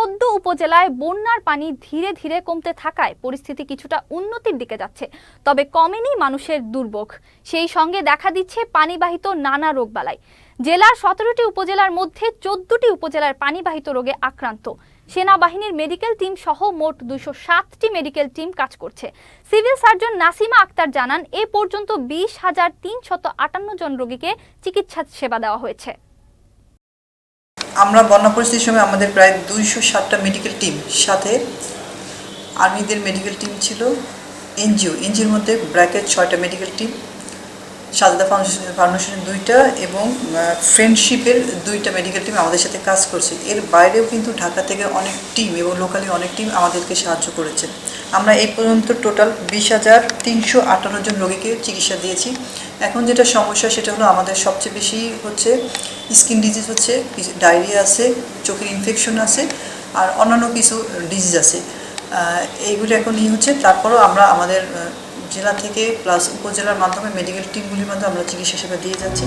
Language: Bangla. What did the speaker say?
চোদ্দ উপজেলায় বন্যার পানি ধীরে ধীরে কমতে থাকায় পরিস্থিতি কিছুটা উন্নতির দিকে যাচ্ছে, তবে কমেনি মানুষের দুর্ভোগ। সেই সঙ্গে দেখা দিচ্ছে পানিবাহিত নানা রোগবালাই। জেলার সতেরোটি উপজেলার মধ্যে চোদ্দটি উপজেলার পানিবাহিত রোগে আক্রান্ত। সেনাবাহিনীর মেডিকেল টিম সহ মোট দুশো সাতটি মেডিকেল টিম কাজ করছে। সিভিল সার্জন নাসিমা আক্তার জানান, এ পর্যন্ত বিশ হাজার তিনশত আটান্ন জন রোগীকে চিকিৎসা সেবা দেওয়া হয়েছে। আমরা বন্যা পরিস্থিতির সময় আমাদের প্রায় দুইশো ষাটটা মেডিকেল টিম সাথে। আর্মিদের মেডিকেল টিম ছিল এনজিও। এনজিওর মধ্যে ব্র্যাকেট ছয়টা মেডিকেল টিম সাজদা ফাউন্ডেশন ফাউন্ডেশনের দুইটা এবং ফ্রেন্ডশিপের দুইটা মেডিকেল টিম আমাদের সাথে কাজ করছে। এর বাইরেও কিন্তু ঢাকা থেকে অনেক টিম এবং লোকালি অনেক টিম আমাদেরকে সাহায্য করেছে। আমরা এই পর্যন্ত টোটাল বিশ হাজার তিনশো আটান্ন জন রোগীকে চিকিৎসা দিয়েছি। এখন যেটা সমস্যা সেটা হলো আমাদের সবচেয়ে বেশি হচ্ছে স্কিন ডিজিজ হচ্ছে ডায়রিয়া আছে, চোখের ইনফেকশন আছে, আর অন্যান্য কিছু ডিজিজ আছে। এইগুলো এখন ই হচ্ছে, তারপরও আমরা আমাদের জেলা থেকে প্লাস উপজেলার মাধ্যমে মেডিকেল টিমগুলির মাধ্যমে আমরা চিকিৎসা সেবা দিয়ে যাচ্ছি।